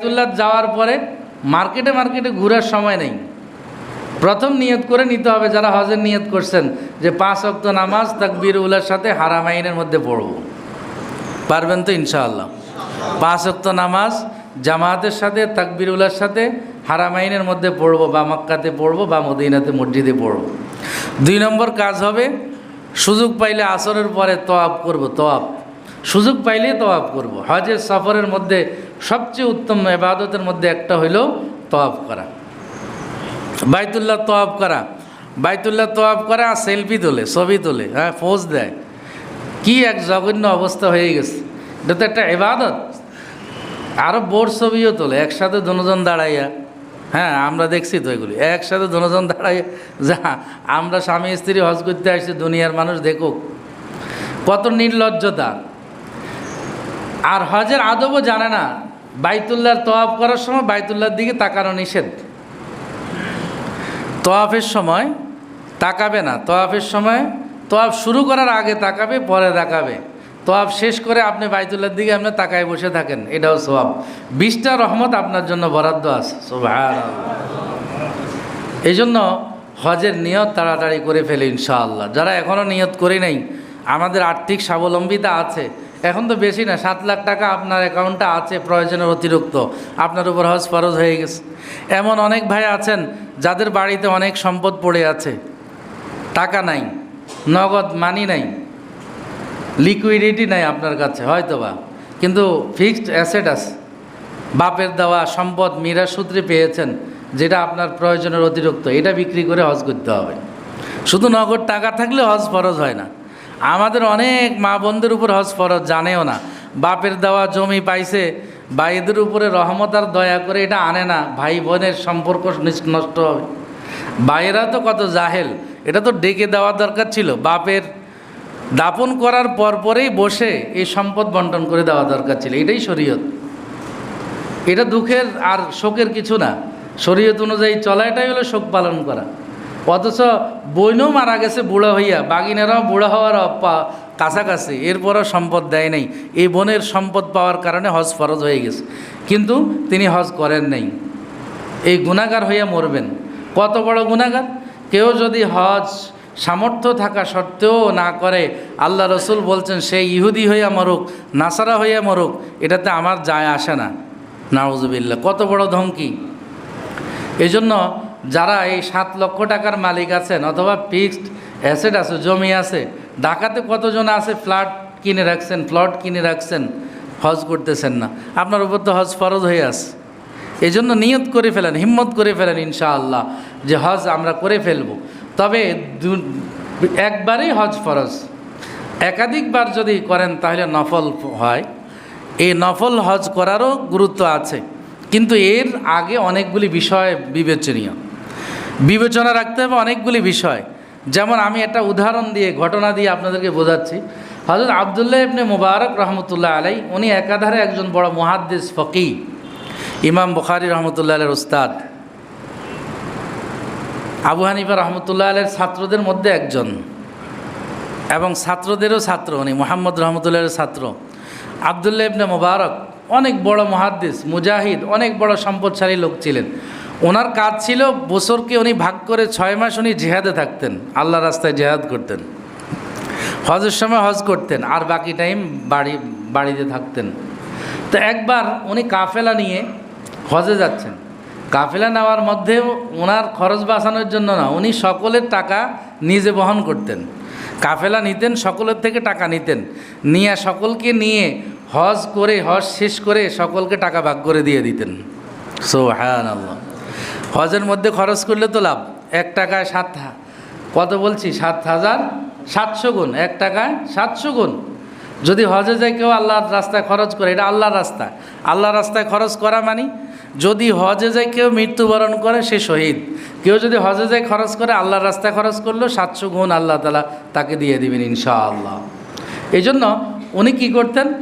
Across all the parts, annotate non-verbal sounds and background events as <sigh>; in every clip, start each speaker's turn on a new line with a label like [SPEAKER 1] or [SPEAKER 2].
[SPEAKER 1] বাইতুল্লাহ যাওয়ার পরে মার্কেটে মার্কেটে ঘোরার সময় নেই। প্রথম নিয়ত করে নিতে হবে যারা হজের নিয়ত করছেন যে পাঁচ অক্ত নামাজ, তাকবীর উল্লার সাথে হারামাইনের মধ্যে পড়ব। পারবেন তো ইনশাআল্লাহ? পাঁচ অক্ত নামাজ জামাতের সাথে, তাকবীর উল্লার সাথে হারামাইনের মধ্যে পড়ব, বা মক্কাতে পড়ব, বা মদিনাতে, মসজিদে পড়ব। দুই নম্বর কাজ হবে, সুযোগ পাইলে আসরের পরে তোয়াব করব তোয়াব সুযোগ পাইলেই তোয়াব করব। হজের সফরের মধ্যে সবচেয়ে উত্তম এবাদতের মধ্যে একটা হইল তোয়াব করা। বাইতুল্লাহ তোয়াব করা। বাইতুল্লাহ তোয়াব করা, সেলফি তোলে, ছবি তোলে হ্যাঁ পোজ দেয়। কি এক জঘন্য অবস্থা হয়ে গেছে। এটা তো একটা এবাদত আরও বোর ছবিও তোলে, একসাথে দুজন দাঁড়াইয়া। হ্যাঁ আমরা দেখছি তো এগুলি। একসাথে দুজন দাঁড়াইয়া, যা, আমরা স্বামী স্ত্রী হজ করতে আসছি, দুনিয়ার মানুষ দেখুক। কত নির্লজ্জতা। আর হজের আদবও জানে না। বাইতুল্লাহর তোয়াফ করার সময় বাইতুল্লার দিকে তাকানো নিষেধ। তোয়াফের সময় তাকাবে না। তোয়াফের সময় তোয়াফ শুরু করার আগে তাকাবে, পরে তাকাবে। তোয়াফ শেষ করে আপনি বাইতুল্লার দিকে আপনি তাকায় বসে থাকেন। এটাও সোয়াব বিশটা রহমত আপনার জন্য বরাদ্দ আছে। এই জন্য হজের নিয়ত তাড়াতাড়ি করে ফেলে ইনশাআল্লাহ। যারা এখনও নিয়ত করে নাই, আমাদের আর্থিক স্বাবলম্বিতা আছে। এখন তো বেশি না, সাত লাখ টাকা আপনার অ্যাকাউন্টে আছে, প্রয়োজনের অতিরিক্ত। আপনার উপর হজ ফরজ হয়ে গেছে। এমন অনেক ভাই আছেন, যাদের বাড়িতে অনেক সম্পদ পড়ে আছে। টাকা নাই, নগদ মানি নাই লিকুইডিটি নাই আপনার কাছে হয়তো বা কিন্তু ফিক্সড অ্যাসেট আছে। বাপের দেওয়া সম্পদ মীরা সূত্রে পেয়েছেন, যেটা আপনার প্রয়োজনের অতিরিক্ত। এটা বিক্রি করে হজ করতে হবে। শুধু নগদ টাকা থাকলে হজ ফরজ হয় না। আমাদের অনেক মা বোনদের উপর হজ ফরজ জানেও না। বাপের দেওয়া জমি পাইছে, ভাইদের উপরে রহমত আর দয়া করে এটা আনে না। ভাই বোনের সম্পর্ক নষ্ট হবে। ভাইয়েরা তো কত জাহেল, এটা তো ডেকে দেওয়া দরকার ছিল। বাপের দাপন করার পর পরেই বসে এই সম্পদ বন্টন করে দেওয়া দরকার ছিল। এটাই শরীয়ত। এটা দুঃখের আর শোকের কিছু না। শরীয়ত অনুযায়ী চলা, এটাই হলো শোক পালন করা। অথচ বইনও মারা গেছে বুড়া হইয়া, বাগিনেরাও বুড়া হওয়ার কাছাকাছি, এরপরও সম্পদ দেয় নাই। এই বোনের সম্পদ পাওয়ার কারণে হজ ফরজ হয়ে গেছে। কিন্তু তিনি হজ করেন নাই। এই গুণাগার হইয়া মরবেন। কত বড় গুণাগার? কেউ যদি হজ সামর্থ্য থাকা সত্ত্বেও না করে, আল্লাহ রসুল বলছেন, সে ইহুদি হইয়া মরুক, নাসারা হইয়া মরুক, এটাতে আমার যায় আসে না। নাউজুবিল্লা কত বড় ধমকি। এই জন্য যারা এই সাত লক্ষ টাকার মালিক আছেন অথবা ফিক্সড অ্যাসেট আছে, জমি আছে, ঢাকাতে কতজন আছে ফ্ল্যাট কিনে রাখছেন, প্লট কিনে রাখছেন, হজ করতেছেন না? আপনার উপর তো হজ ফরজ হয়ে আছে। এই জন্য নিয়ত করে ফেলেন, হিম্মত করে ফেলেন ইনশাআল্লাহ যে হজ আমরা করে ফেলব। তবে একবারেই হজ ফরজ। একাধিকবার যদি করেন তাহলে নফল হয়। এই নফল হজ করারও গুরুত্ব আছে। কিন্তু এর আগে অনেকগুলি বিষয় বিবেচনীয়। বিবেচনা রাখতে হবে অনেকগুলি বিষয়। যেমন আমি একটা উদাহরণ দিয়ে, ঘটনা দিয়ে আপনাদেরকে বোঝাচ্ছি। হজরত আবদুল্লাহ ইবনে মুবারক রহমতুল্লাহ আলাই উনি একাধারে একজন বড় মুহাদ্দিস, ফকি। ইমাম বখারি রহমতুল্লাহ আলের উস্তাদ। আবু হানিফা রহমতুল্লাহ আলের ছাত্রদের মধ্যে একজন। এবং ছাত্রদেরও ছাত্র উনি, মোহাম্মদ রহমতুল্লাহের ছাত্র। আবদুল্লাহ ইবনে মুবারক অনেক বড় মহাদ্দিস, মুজাহিদ, অনেক বড় সম্পদশালী লোক ছিলেন। ওনার কাজ ছিল বছরকে উনি ভাগ করে ছয় মাস উনি জেহাদে থাকতেন আল্লাহ রাস্তায় জেহাদ করতেন। হজের সময় হজ করতেন আর বাকি টাইম বাড়ি, বাড়িতে থাকতেন। তো একবার উনি কাফেলা নিয়ে হজে যাচ্ছেন। কাফেলা নেওয়ার মধ্যেও ওনার খরচ বাঁচানোর জন্য না, উনি সকলের টাকা নিজে বহন করতেন। কাফেলা নিতেন, সকলের থেকে টাকা নিতেন। নিয়ে সকলকে নিয়ে হজ করে, হজ শেষ করে সকলকে টাকা ভাগ করে দিয়ে দিতেন। সো হ্যাঁ আল্লাহ হজের মধ্যে খরচ করলে তো লাভ। এক টাকায় সাত কত বলছি? সাত হাজার সাতশো গুণ। এক টাকায় সাতশো গুণ। যদি হজে যায় কেউ আল্লাহর রাস্তায় খরচ করে, এটা আল্লাহর রাস্তা। আল্লাহর রাস্তায় খরচ করা মানে। যদি হজে যায় কেউ মৃত্যুবরণ করে, সে শহীদ। কেউ যদি হজে যায় খরচ করে, আল্লাহর রাস্তায় খরচ করল, সাতশো গুণ আল্লাহ তালা তাকে দিয়ে দিবেন ইনশাআল্লাহ। এই জন্য উনি কী করতেন?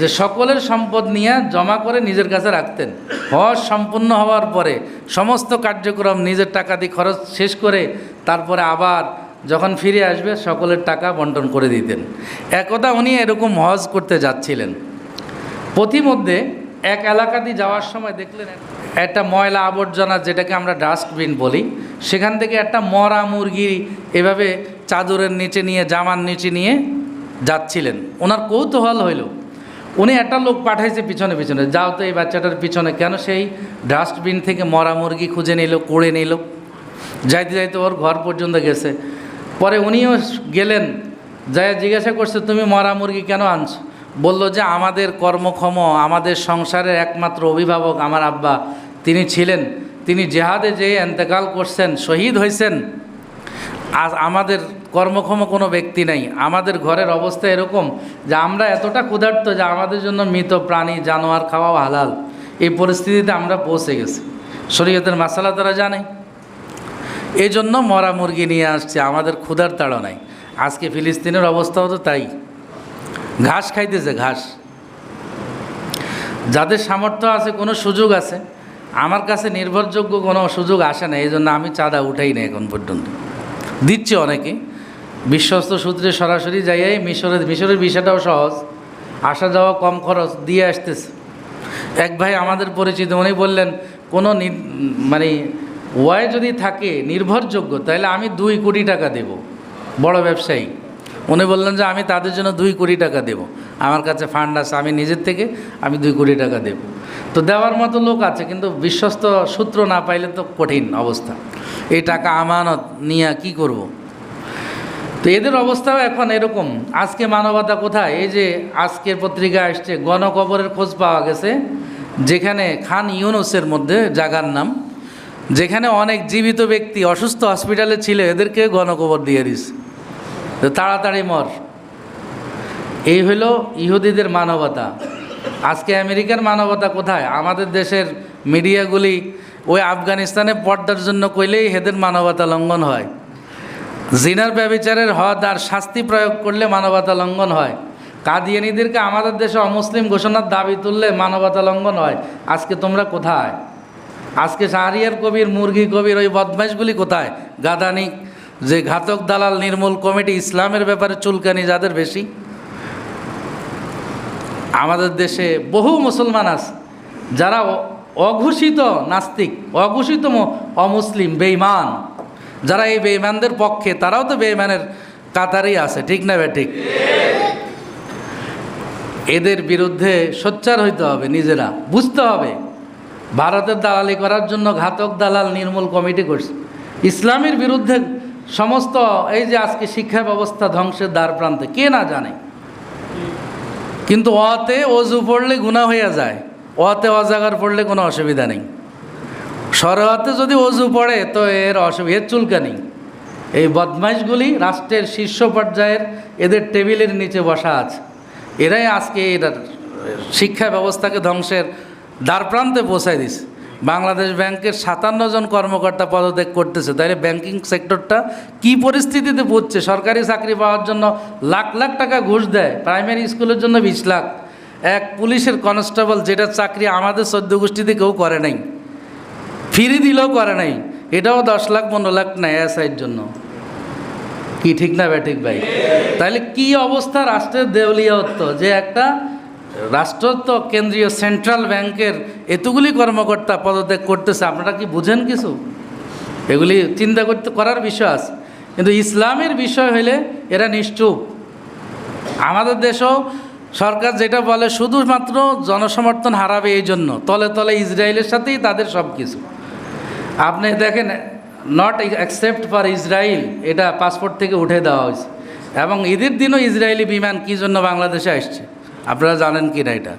[SPEAKER 1] যে সকলের সম্পদ নিয়ে জমা করে নিজের কাছে রাখতেন। হজ সম্পূর্ণ হওয়ার পরে সমস্ত কার্যক্রম নিজের টাকা দিয়ে খরচ শেষ করে তারপরে আবার যখন ফিরে আসবে সকলের টাকা বন্টন করে দিতেন। একদা উনি এরকম হজ করতে যাচ্ছিলেন। পথিমধ্যে এক এলাকা দিয়ে যাওয়ার সময় দেখলেন একটা ময়লা আবর্জনা যেটাকে আমরা ডাস্টবিন বলি, সেখান থেকে একটা মরা মুরগি এভাবে চাদরের নিচে নিয়ে, জামার নিচে নিয়ে যাচ্ছিলেন। ওনার কৌতূহল হইল উনি একটা লোক পাঠাইছে পিছনে পিছনে। যাও তো এই বাচ্চাটার পিছনে। কেন সেই ডাস্টবিন থেকে মরা মুরগি খুঁজে নিল, কুড়ে নিল? যাইতে যাইতে ওর ঘর পর্যন্ত গেছে। পরে উনিও গেলেন যাই জিজ্ঞাসা করছে, তুমি মরা মুরগি কেন আনছ? বলল যে, আমাদের কর্মক্ষম, আমাদের সংসারের একমাত্র অভিভাবক আমার আব্বা। তিনি ছিলেন, তিনি জেহাদে যেয়ে এন্তেকাল করছেন, শহীদ হয়েছেন আজ আমাদের কর্মক্ষম কোনো ব্যক্তি নেই। আমাদের ঘরের অবস্থা এরকম যে আমরা এতটা ক্ষুধার্ত যে আমাদের জন্য মৃত প্রাণী, জানোয়ার খাওয়াও হালাল। এই পরিস্থিতিতে আমরা পৌঁছে গেছি। শরীয়তের মাসালা তারা জানে। এই জন্য মরা মুরগি নিয়ে আসছে, আমাদের ক্ষুধার তাড়নায়। আজকে ফিলিস্তিনের অবস্থাও তো তাই। ঘাস খাইতেছে, ঘাস। যাদের সামর্থ্য আছে, কোনো সুযোগ আছে, আমার কাছে নির্ভরযোগ্য কোনো সুযোগ আসে না এই জন্য আমি চাঁদা উঠাই না এখন পর্যন্ত। দিচ্ছে অনেকে। বিশ্বস্ত সূত্রে সরাসরি যাইয়াই মিশরের মিশরের বিষয়টাও সহজ। আসা যাওয়া কম খরচ দিয়ে আসতেছে। এক ভাই আমাদের পরিচিত, উনি বললেন, কোনো মানে ওয়াই যদি থাকে নির্ভরযোগ্য, তাহলে আমি দুই কোটি টাকা দেব, বড় ব্যবসায়ী। উনি বললেন যে, আমি তাদের জন্য দুই কোটি টাকা দেব। আমার কাছে ফান্ড আছে, আমি নিজের থেকে আমি দুই কোটি টাকা দেব। তো দেওয়ার মতো লোক আছে, কিন্তু বিশ্বস্ত সূত্র না পাইলে তো কঠিন অবস্থা। এই টাকা আমানত নিয়ে কি করব। তো এদের অবস্থাও এখন এরকম। আজকে মানবতা কোথায়? এই যে আজকের পত্রিকা আসছে, গণকবরের খোঁজ পাওয়া গেছে, যেখানে খান ইউনুসের মধ্যে জাগার নাম, যেখানে অনেক জীবিত ব্যক্তি অসুস্থ হসপিটালে ছিল, এদেরকে গণকবর দিয়ে দিস। তাড়াতাড়ি মর। এই হলো ইহুদিদের মানবতা। আজকে আমেরিকার মানবতা কোথায়? আমাদের দেশের মিডিয়াগুলি ওই আফগানিস্তানে পর্দার জন্য কইলেই হেদের মানবতা লঙ্ঘন হয়। জিনার ব্যবিচারের হদ আর শাস্তি প্রয়োগ করলে মানবতা লঙ্ঘন হয়। কাদিয়ানিদেরকে আমাদের দেশে অমুসলিম ঘোষণার দাবি তুললে মানবতা লঙ্ঘন হয়। আজকে তোমরা কোথায়? আজকে শাহরিয়ার কবির, মুরগি কবির, ওই বদমাইশগুলি কোথায়? গাদানিক যে ঘাতক দালাল নির্মূল কমিটি ইসলামের ব্যাপারে চুলকানি যাদের বেশি। আমাদের দেশে বহু মুসলমান আছে যারা অঘোষিত নাস্তিক, অঘোষিত অমুসলিম বেইমান যারা এই বেইমানদের পক্ষে, তারাও তো বেইমানের কাতারেই আছে, ঠিক না ঠিক? এদের বিরুদ্ধে সোচ্চার হইতে হবে নিজেরা, বুঝতে হবে। ভারতের দালালি করার জন্য ঘাতক দালাল নির্মূল কমিটি করছে। ইসলামের বিরুদ্ধে সমস্ত, এই যে আজকে শিক্ষা ব্যবস্থা ধ্বংসের দ্বার প্রান্তে, কে না জানে? কিন্তু অতে অজু পড়লে গুণা হইয়া যায়। অতে অজাগার পড়লে কোনো অসুবিধা নেই। সরহাতে যদি অজু পড়ে তো এর অসুবিধা, এর চুলকানি এই বদমাইশগুলি রাষ্ট্রের শীর্ষ পর্যায়ের এদের টেবিলের নিচে বসা আছে। এরাই আজকে এটার শিক্ষা ব্যবস্থাকে ধ্বংসের দ্বারপ্রান্তে পৌঁছায় দিছে বাংলাদেশ ব্যাংকের সাতান্ন জন কর্মকর্তা পদত্যাগ করতেছে। তাইলে ব্যাংকিং সেক্টরটা কি পরিস্থিতিতে পড়ছে? সরকারি চাকরি পাওয়ার জন্য লাখ লাখ টাকা ঘুষ দেয়। প্রাইমারি স্কুলের জন্য বিশ লাখ। এক পুলিশের কনস্টেবল যেটা চাকরি আমাদের চোদ্দ গোষ্ঠীতে কেউ করে নাই। ফিরি দিলেও করে নাই। এটাও দশ লাখ, পনেরো লাখ নেয় এসআইয়ের জন্য। কি ঠিক না ঠিক ভাই? তাহলে কি অবস্থা রাষ্ট্রের দেউলিয়ত্ব? যে একটা রাষ্ট্রত্ব কেন্দ্রীয় সেন্ট্রাল ব্যাংকের এতগুলি কর্মকর্তা পদত্যাগ করতেছে, আপনারা কি বুঝেন কিছু? এগুলি চিন্তা করতে, করার আছে। কিন্তু ইসলামের বিষয় হলে এরা নিশ্চুপ। আমাদের দেশেও সরকার যেটা বলে, শুধুমাত্র জনসমর্থন হারাবে এই জন্য। তলে তলে ইসরায়েলের সাথেই তাদের সব কিছু আপনি দেখেন নট অ্যাকসেপ্ট ফর ইসরায়েল এটা পাসপোর্ট থেকে উঠে দেওয়া হয়েছে। এবং ঈদের দিনও ইসরায়েলি বিমান কী জন্য বাংলাদেশে আসছে? আপনারা জানেন কি না এটা?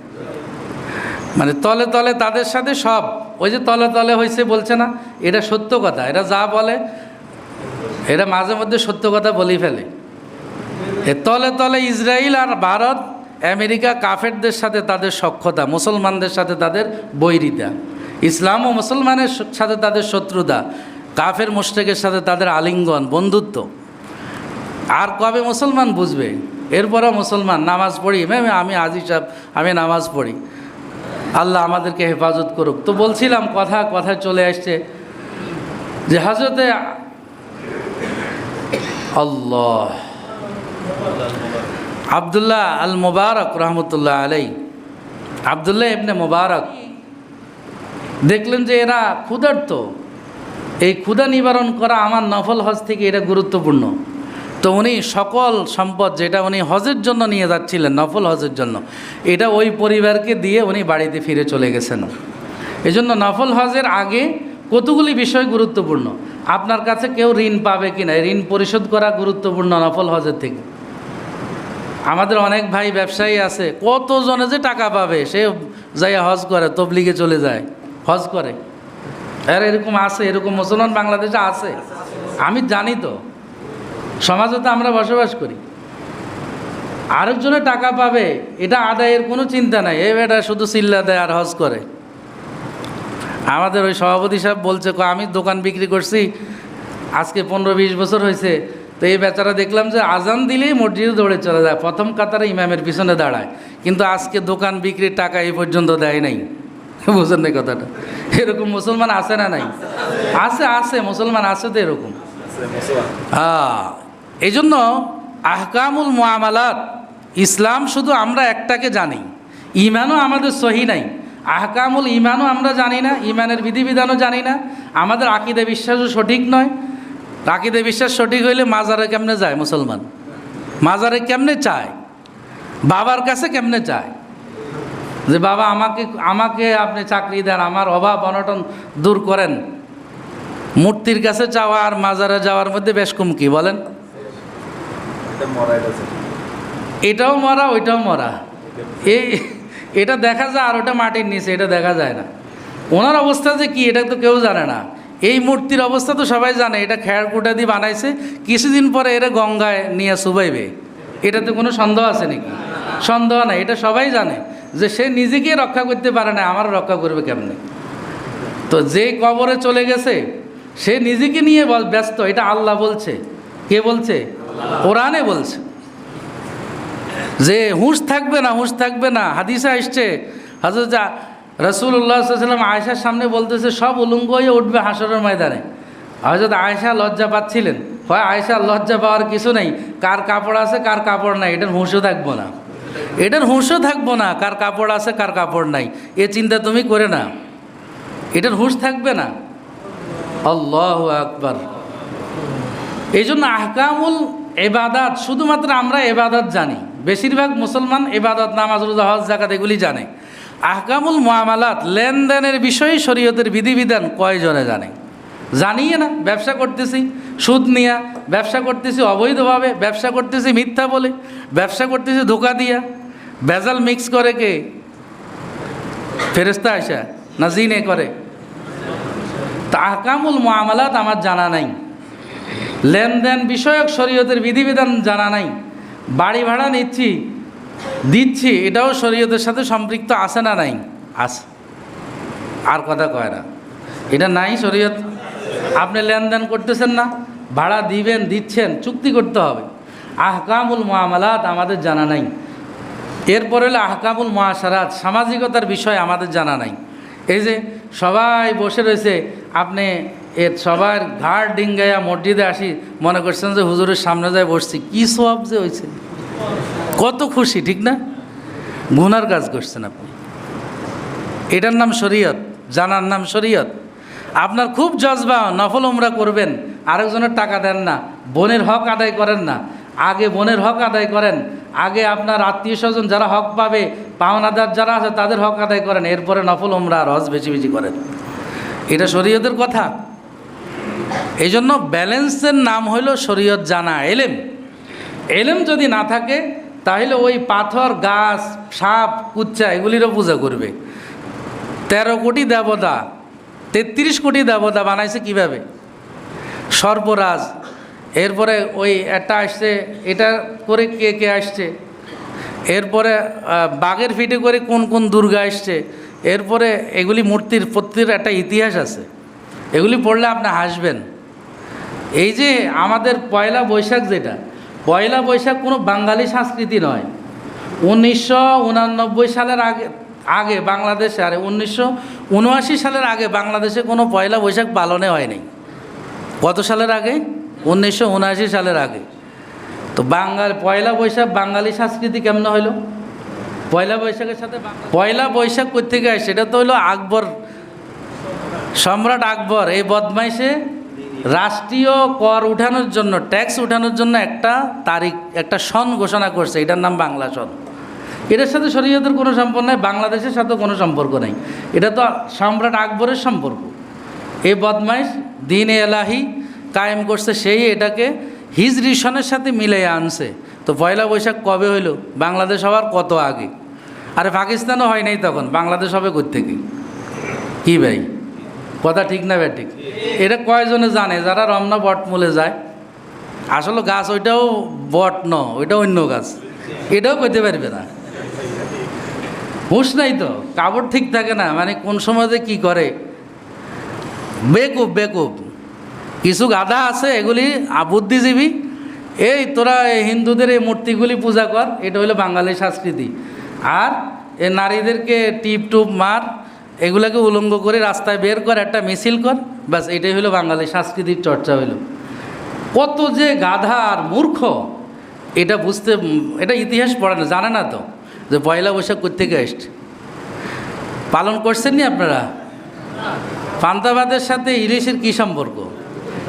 [SPEAKER 1] মানে তলে তলে তাদের সাথে সব। ওই যে তলে তলে হয়েছে বলছে না, এটা সত্য কথা। এটা যা বলে এটা মাঝে মধ্যে সত্য কথা বলেই ফেলে। এ তলে তলে ইসরায়েল আর ভারত আমেরিকা কাফেরদের সাথে তাদের সক্ষতা মুসলমানদের সাথে তাদের বৈরিতা। ইসলাম ও মুসলমানের সাথে তাদের শত্রুতা, কাফের মুশরেকের সাথে তাদের আলিঙ্গন, বন্ধুত্ব। আর কবে মুসলমান বুঝবে? এরপরও মুসলমান, নামাজ পড়ি, ম্যাম আমি আজি সাহেব আমি নামাজ পড়ি। আল্লাহ আমাদেরকে হেফাজত করুক। তো বলছিলাম, কথা, কথায় চলে আসছে যে হাজরতে আল্লাহ। আবদুল্লাহ আল মুবারক রহমতুল্লাহ আলাই আবদুল্লাহ ইবনে মোবারক। দেখলেন যে এরা ক্ষুধার্ত। এই ক্ষুধা নিবারণ করা আমার নফল হজ থেকে এটা গুরুত্বপূর্ণ। তো উনি সকল সম্পদ যেটা উনি হজের জন্য নিয়ে যাচ্ছিলেন, নফল হজের জন্য, এটা ওই পরিবারকে দিয়ে উনি বাড়িতে ফিরে চলে গেছেন। এই জন্য নফল হজের আগে কতগুলি বিষয় গুরুত্বপূর্ণ? আপনার কাছে কেউ ঋণ পাবে কি না ঋণ পরিশোধ করা গুরুত্বপূর্ণ নফল হজের থেকে। আমাদের অনেক ভাই ব্যবসায়ী আছে কতজনে যে টাকা পাবে সে যাই হজ করে তবলিগে চলে যায় হজ করে। আর এরকম আছে এরকম মুসলমান বাংলাদেশে আছে। আমি জানি তো সমাজে তো আমরা বসবাস করি। আরেকজনে টাকা পাবে এটা আদায়ের কোনো চিন্তা নাই এ বেটা শুধু চিল্লা দেয় আর হজ করে। আমাদের ওই সভাপতি সাহেব বলছে "কো, আমি দোকান বিক্রি করছি আজকে পনেরো বিশ বছর হয়েছে তো এই বেচারা দেখলাম যে আজান দিলেই মসজিদে দৌড়ে চলে যায়। প্রথম কাতারে ইমামের পিছনে দাঁড়ায়। কিন্তু আজকে দোকান বিক্রির টাকা এই পর্যন্ত দেয় নাই। <laughs> বুঝেন না কথাটা? এরকম মুসলমান আছে না নাই? আছে আছে মুসলমান আছে তো এরকম। হ্যাঁ এই জন্য আহকামুল মুআমালাত ইসলাম শুধু আমরা একটাকে জানি। ইমানও আমাদের সহি নাই। আহকামুল ইমানও আমরা জানি না ইমানের বিধিবিধানও জানি না। আমাদের আকিদে বিশ্বাসও সঠিক নয়। আকিদে বিশ্বাস সঠিক হইলে মাজারে কেমনে যায় মুসলমান? মাজারে কেমনে চায়? বাবার কাছে কেমনে চায়? যে বাবা, আমাকে আমাকে আপনি চাকরি দেন, আমার অভাব, অনটন দূর করেন। মূর্তির কাছে যাওয়া আর মাজারে যাওয়ার মধ্যে বেশ কম কি বলেন? এটাও মরা, ওইটাও মরা। এই, এটা দেখা যায় আর ওটা মাটির নিচে, এটা দেখা যায় না। ওনার অবস্থা যে কি, এটা তো কেউ জানে না। এই মূর্তির অবস্থা তো সবাই জানে, এটা খেয়ার কুটা দিয়ে বানাইছে, কিছুদিন পরে এরা গঙ্গায় নিয়ে শুবাইবে। এটাতে কোনো সন্দেহ আছে নাকি? সন্দেহ নাই, এটা সবাই জানে। যে সে নিজেকে রক্ষা করতে পারে না আমার রক্ষা করবে কেমনে? তো যে কবরে চলে গেছে, সে নিজেকে নিয়ে বল- ব্যস্ত, এটা আল্লাহ বলছে। কে বলছে? কোরআনে বলছে। যে হুঁশ থাকবে না, হুঁশ থাকবে না। হাদিসে আসছে হাজরত রসুল্লাহ সাল্লাম আয়সার সামনে বলতেছে, সব উলঙ্গ হয়ে উঠবে হাসরের ময়দানে। হজরত আয়সা লজ্জা পাচ্ছিলেন। হয় আয়সা লজ্জা পাওয়ার কিছু নেই, কার কাপড় আছে, কার কাপড় নাই, এটার হুঁশও থাকব না। এটার হুঁশও থাকব না, কার কাপড় আছে, কার কাপড় নাই। এ চিন্তা তুমি করে না। এটার হুঁশ থাকবে না। আল্লাহ আকবার। এই জন্য আহকামুল এবাদাত শুধুমাত্র আমরা এবাদত জানি। বেশিরভাগ মুসলমান এবাদত নামাজ, রোজা, হজ জাকাত এগুলি জানে। আহকামুল মুআমালাত, লেনদেনের বিষয়ে শরীয়তের বিধিবিধান কয়জনে জানে? জানিয়ে না, ব্যবসা করতেছি, সুদ নিয়া, ব্যবসা করতেছি অবৈধভাবে, ব্যবসা করতেছি মিথ্যা বলে, ব্যবসা করতেছি ধোকা দিয়া। ভেজাল মিক্স করে কে? ফেরেস্তা আসা না জিনে করে? তা আহকামুল মুআমালাত আমার জানা নাই। লেনদেন বিষয়ক শরীয়তের বিধিবিধান জানা নাই। বাড়ি ভাড়া নিচ্ছি দিচ্ছি, এটাও শরীয়তের সাথে সম্পৃক্ত আছে না নাই? আছে আর কথা কয় না। এটা নাই শরীয়ত। আপনি লেনদেন করতেছেন না, ভাড়া দিবেন, দিচ্ছেন, চুক্তি করতে হবে। আহকামুল মুআমালাত আমাদের জানা নাই। এরপরে হলো আহকামুল মহাসারাত সামাজিকতার বিষয় আমাদের জানা নাই। এই যে সবাই বসে রয়েছে, আপনি এর সবার ঘাড় ডিঙ্গাইয়া মসজিদে আসি, মনে করছেন যে হুজুরের সামনে যায় বসছি, কী সব যে হয়েছে কত খুশি, ঠিক না? গুনার কাজ করছেন আপনি। এটার নাম শরীয়ত, জানার নাম শরীয়ত। আপনার খুব জজবা, নফল উমরা করবেন, আরেকজনের টাকা দেন না, বোনের হক আদায় করেন না। আগে বোনের হক আদায় করেন, আগে আপনার আত্মীয় স্বজন যারা হক পাবে, পাওনাদার যারা আছে, তাদের হক আদায় করেন, এরপরে নফল উমরা রস বেশি বেশি করেন। এটা শরীয়তের কথা। এই জন্য ব্যালেন্সের নাম হইল শরীয়ত জানা, এলেম। এলেম যদি না থাকে তাহলে ওই পাথর, গাছ, সাপ, কুচ্চা এগুলিরও পূজা করবে। তেরো কোটি দেবতা, তেত্রিশ কোটি দেবতা বানাইছে কীভাবে? সর্পরাজ, এরপরে ওই একটা আসছে, এটা করে কে কে আসছে? এরপরে বাঘের ফিটে করে কোন কোন দুর্গা আসছে? এরপরে এগুলি মূর্তির প্রত্যেকের একটা ইতিহাস আছে। এগুলি পড়লে আপনি হাসবেন। এই যে আমাদের পয়লা বৈশাখ যেটা পয়লা বৈশাখ কোনো বাঙালি সংস্কৃতি নয়। উনিশশো সালের আগে আগে বাংলাদেশে, আর উনিশশো সালের আগে বাংলাদেশে কোনো পয়লা বৈশাখ পালনে হয়নি। কত সালের আগে? উনিশশো উনআশি সালের আগে। তো বাঙাল, পয়লা বৈশাখ বাঙালি সংস্কৃতি কেমন হইল? পয়লা বৈশাখের সাথে পয়লা বৈশাখ কোথেকে আসে সেটা তো হলো আকবর, সম্রাট আকবর, এই বদমাইশে রাষ্ট্রীয় কর উঠানোর জন্য ট্যাক্স উঠানোর জন্য একটা তারিখ, একটা সন ঘোষণা করছে। এটার নাম বাংলা সন। এটার সাথে শরীয়তের কোনো সম্পর্ক নেই, বাংলাদেশের সাথে কোনো সম্পর্ক নেই। এটা তো সম্রাট আকবরের সম্পর্ক। এই বদমাইশ, দিন এলাহি, কায়েম করছে সেই এটাকে, হিজরি সনের সাথে মিলিয়ে আনছে। তো পয়লা বৈশাখ কবে হইল? বাংলাদেশ হওয়ার কত আগে? আরে পাকিস্তানও হয় নাই তখন, বাংলাদেশ হবে কোথেকে কি ভাই? কথা ঠিক না ঠিক? এটা কয়জনে জানে? যারা রমনা বটমূলে যায়, আসলে গাছ ওইটাও বট ন, ওইটা অন্য গাছ। এটাও কইতে পারবে না। হুঁশ নাই তো, কাপড় ঠিক থাকে না মানে কোন সময় যে কী করে। বেকুব বেকুব। কিছু গাধা আছে, এগুলি বুদ্ধিজীবী। এই তোরা এই হিন্দুদের এই মূর্তিগুলি পূজা কর, এটা হলো বাঙালি সংস্কৃতি। আর এ নারীদেরকে টিপ টুপ মার এগুলাকে উলঙ্গ করে রাস্তায় বের কর, একটা মিছিল কর, ব্যাস এটাই হলো বাঙালি সাংস্কৃতিক চর্চা হইল। কত যে গাধা আর মূর্খ, এটা বুঝতে, এটা ইতিহাস পড়ে না, জানে না তো যে পয়লা বৈশাখ কোথেকে এসছে পালন করছেন নি আপনারা? পান্তাবাদের সাথে ইলিশের কী সম্পর্ক?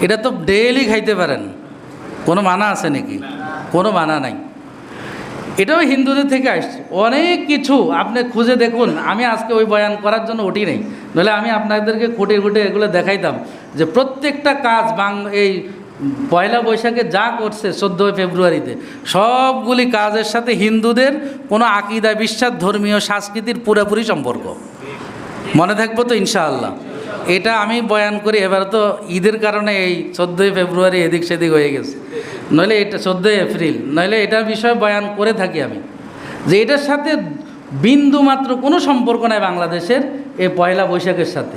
[SPEAKER 1] এটা তো ডেইলি খাইতে পারেন। কোনো মানা আছে নাকি? কোনো মানা নাই। এটাও হিন্দুদের থেকে আসছে। অনেক কিছু আপনি খুঁজে দেখুন। আমি আজকে ওই বয়ান করার জন্য উঠি নেই। নইলে আমি আপনাদেরকে খুঁটে খুঁটে এগুলো দেখাইতাম যে প্রত্যেকটা কাজ বাং এই পয়লা বৈশাখে যা করছে চোদ্দোই ফেব্রুয়ারিতে, সবগুলি কাজের সাথে হিন্দুদের কোনো আকিদা বিশ্বাস ধর্মীয়, সংস্কৃতির পুরোপুরি সম্পর্ক। মনে থাকব তো ইনশাআল্লাহ। এটা আমি বয়ান করি, এবার তো ঈদের কারণে এই চোদ্দোই ফেব্রুয়ারি এদিক সেদিক হয়ে গেছে। নইলে এটা চোদ্দোই এপ্রিল, নইলে এটার বিষয়ে বয়ান করে থাকি আমি। যে এটার সাথে বিন্দু মাত্র কোনো সম্পর্ক নাই বাংলাদেশের এই পয়লা বৈশাখের সাথে।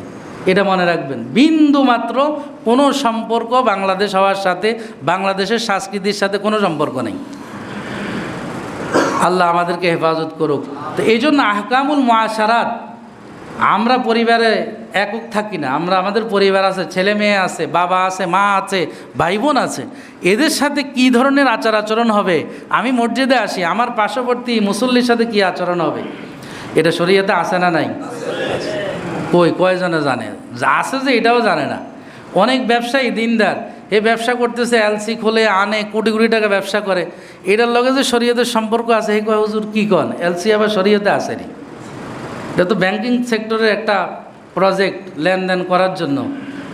[SPEAKER 1] এটা মনে রাখবেন, বিন্দু মাত্র কোনো সম্পর্ক বাংলাদেশ হওয়ার সাথে, বাংলাদেশের সংস্কৃতির সাথে কোনো সম্পর্ক নেই। আল্লাহ আমাদেরকে হেফাজত করুক। তো এই জন্য আহকামুল মহাসারাত আমরা পরিবারে একক থাকি না, আমরা আমাদের পরিবার আছে, ছেলে মেয়ে আছে, বাবা আছে, মা আছে ভাই বোন আছে। এদের সাথে কি ধরনের আচার আচরণ হবে? আমি মসজিদে আসি, আমার পার্শ্ববর্তী মুসল্লির সাথে কি আচরণ হবে? এটা শরীয়তে আসে না নাই? কই, কয়জনে জানে? আছে যে, এটাও জানে না। অনেক ব্যবসায়ী, দিনদার, এ ব্যবসা করতেছে, এলসি খোলে, আনে, কোটি কোটি টাকা ব্যবসা করে। এটার লগে যে শরীয়তের সম্পর্ক আছে হে কয়, হুজুর কী কন? এলসি আবার শরীয়তে আসেনি। এটা তো ব্যাংকিং সেক্টরের একটা প্রজেক্ট লেনদেন করার জন্য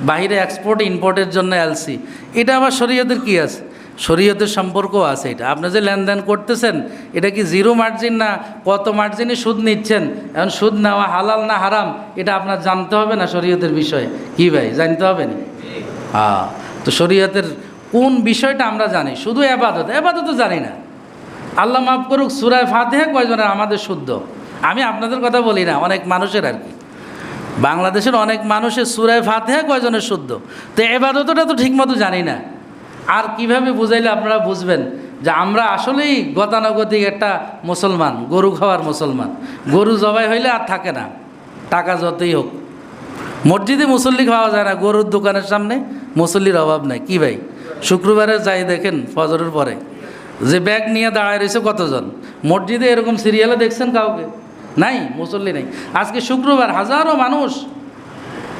[SPEAKER 1] বাইরে এক্সপোর্ট ইম্পোর্টের জন্য এলসি এটা আবার শরীয়তের কি আছে? শরীয়তের সম্পর্ক আছে এটা। আপনি যে লেনদেন করতেছেন, এটা কি জিরো মার্জিন না কত মার্জিনে সুদ নিচ্ছেন? এখন সুদ নেওয়া হালাল না হারাম, এটা আপনার জানতে হবে না শরীয়তের বিষয়ে? কি ভাই, জানতে হবে না? হ্যাঁ তো শরীয়তের কোন বিষয়টা আমরা জানি? শুধু এবাদত এবাদত জানি না। আল্লাহ মাফ করুক, সুরায় ফাতেহা কয়জনের আমাদের শুদ্ধ? আমি আপনাদের কথা বলি না, অনেক মানুষের আর কি। বাংলাদেশের অনেক মানুষের সুরায় ফাতেহা কয়জনের শুদ্ধ? তো এবাদতটা তো ঠিকমতো জানি না। আর কীভাবে বুঝাইলে আপনারা বুঝবেন যে আমরা আসলেই গতানুগতিক একটা মুসলমান, গরু খাওয়ার মুসলমান। গরু জবাই হইলে আর থাকে না, টাকা যতই হোক। মসজিদে মুসল্লি খাওয়া যায় না, গরুর দোকানের সামনে মুসল্লির অভাব নাই। কি ভাই? শুক্রবারে যাই দেখেন, ফজরের পরে। যে ব্যাগ নিয়ে দাঁড়ায় রয়েছে কতজন? মসজিদে এরকম সিরিয়ালে দেখছেন কাউকে? নাই, মুসল্লি নেই। আজকে শুক্রবার হাজারো মানুষ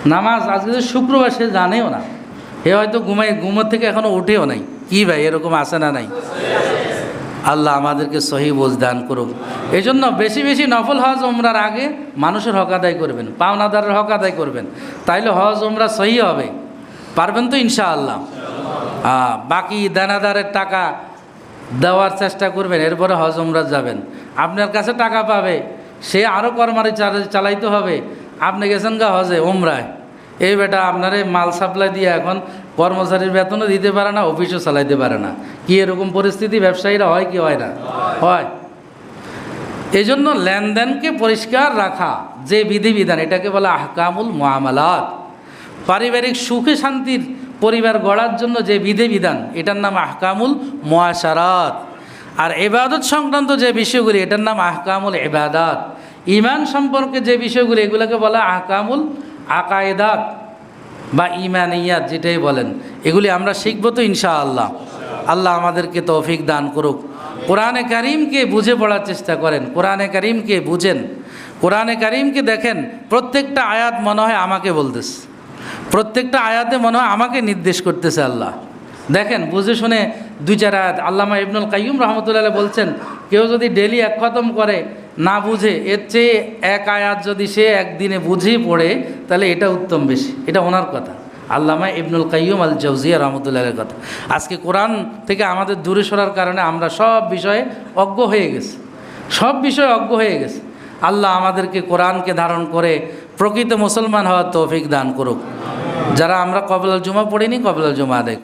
[SPEAKER 1] নামাজ, আজকে শুক্রবার সে জানেও না। এ হয়তো ঘুমাই, ঘুমোর থেকে এখনও উঠেও নাই। কি ভাই, এরকম আসে না নাই? আল্লাহ আমাদেরকে সহি বোঝ দান করুক। এই জন্য বেশি বেশি নফল হজ ওমরার আগে মানুষের হক আদায় করবেন, পাওনাদারের হক আদায় করবেন। তাইলে হজ ওমরা সহি হবে। পারবেন তো ইনশাআল্লাহ। বাকি দানাদারের টাকা দেওয়ার চেষ্টা করবেন, এরপরে হজ ওমরা যাবেন। আপনার কাছে টাকা পাবে সে আরও কর্মারি চালা- চালাইতে হবে। আপনি গেছেন গা হজে ওমরায় এই বেটা আপনারে মাল সাপ্লাই দিয়ে এখন কর্মচারীর বেতনও দিতে পারে না, অফিসও চালাইতে পারে না। কি এরকম পরিস্থিতি ব্যবসায়ীরা হয় কি হয় না? হয়। এই জন্য লেনদেনকে পরিষ্কার রাখা যে বিধিবিধান, এটাকে বলে আহকামুল মুআমালাত। পারিবারিক সুখে শান্তির পরিবার গড়ার জন্য যে বিধিবিধান, এটার নাম আহকামুল মুআশারাত। আর এবাদত সংক্রান্ত যে বিষয়গুলি, এটার নাম আহকামুল এবাদাত ইমান সম্পর্কে যে বিষয়গুলি, এগুলোকে বলে আহকামুল আকায়েদাত বা ইমান ইমানিয়াত যেটাই বলেন। এগুলি আমরা শিখব তো ইনশাআল্লাহ। আল্লাহ আমাদেরকে তৌফিক দান করুক। কোরআনে কারিমকে বুঝে পড়ার চেষ্টা করেন। কোরআনে কারিমকে বুঝেন। কোরআনে কারিমকে দেখেন, প্রত্যেকটা আয়াত মনে হয় আমাকে বলতেছে। প্রত্যেকটা আয়াতে মনে হয় আমাকে নির্দেশ করতেছে আল্লাহ। দেখেন, বুঝে শুনে দুই চার আয়াত। আল্লামা ইবনুল কাইয়ুম রহমতুল্লাহ বলছেন, কেউ যদি ডেলি এক খতম করে, না বুঝে, এর চেয়ে এক আয়াত যদি সে একদিনে বুঝেই পড়ে, তাহলে এটা উত্তম বেশি। এটা ওনার কথা। আল্লামা ইবনুল কাইয়ুম আল জৌজিয়া রহমতুল্লাহের কথা। আজকে কোরআন থেকে আমাদের দূরে সরার কারণে আমরা সব বিষয়ে অজ্ঞ হয়ে গেছি। সব বিষয়ে অজ্ঞ হয়ে গেছে। আল্লাহ আমাদেরকে কোরআনকে ধারণ করে প্রকৃত মুসলমান হওয়ার তৌফিক দান করুক। যারা আমরা কবলাল জুমা পড়িনি, কবলাল জুমা আদায়